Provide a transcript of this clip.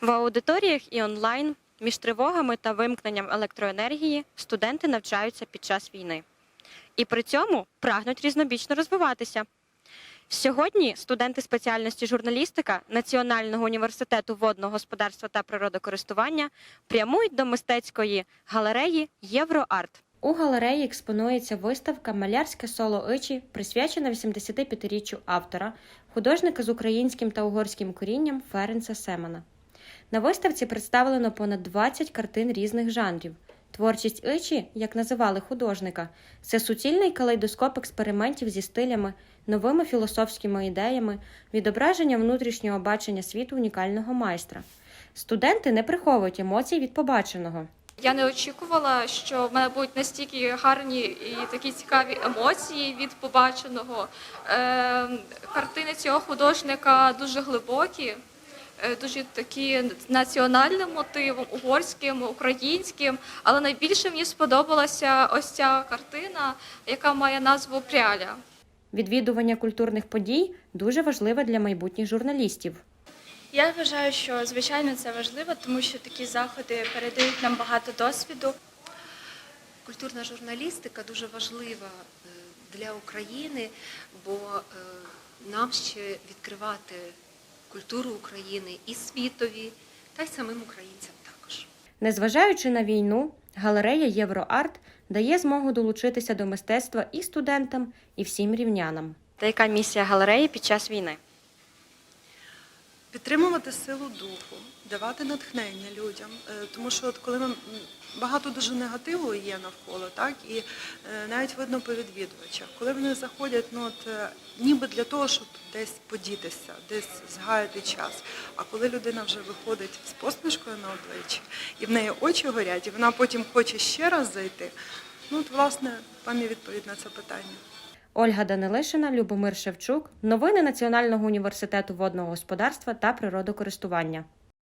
В аудиторіях і онлайн між тривогами та вимкненням електроенергії студенти навчаються під час війни. І при цьому прагнуть різнобічно розвиватися. Сьогодні студенти спеціальності журналістика Національного університету водного господарства та природокористування прямують до мистецької галереї Євроарт. У галереї експонується виставка Малярське соло Ичі, присвячена 85-річчю автора, художника з українським та угорським корінням Ференца Семена. На виставці представлено понад 20 картин різних жанрів. Творчість Ичі, як називали художника, це суцільний калейдоскоп експериментів зі стилями, новими філософськими ідеями, відображення внутрішнього бачення світу унікального майстра. Студенти не приховують емоцій від побаченого. Я не очікувала, що в мене будуть настільки гарні і такі цікаві емоції від побаченого. Е, картини цього художника дуже глибокі, дуже такі національним мотивом, угорським, українським. Але найбільше мені сподобалася ось ця картина, яка має назву Пряля. Відвідування культурних подій дуже важливе для майбутніх журналістів. Я вважаю, що звичайно це важливо, тому що такі заходи передають нам багато досвіду. Культурна журналістика дуже важлива е, для України, бо е, нам ще відкривати культуру України і світові, та й самим українцям також. Незважаючи на війну, галерея Євроарт дає змогу долучитися до мистецтва і студентам, і всім рівнянам. Та яка місія галереї під час війни? Підтримувати силу духу, давати натхнення людям, Е, тому що от коли ми багато дуже негативу є навколо, так і е, навіть видно по відвідувачах, коли вони заходять, ну от е, ніби для того, щоб десь подітися, десь згаяти час. А коли людина вже виходить з посмішкою на обличчі, і в неї очі горять, і вона потім хоче ще раз зайти. Ну от власне вам і відповідь на це питання. Ольга Данилишина, Любомир Шевчук. Новини Національного університету водного господарства та природокористування.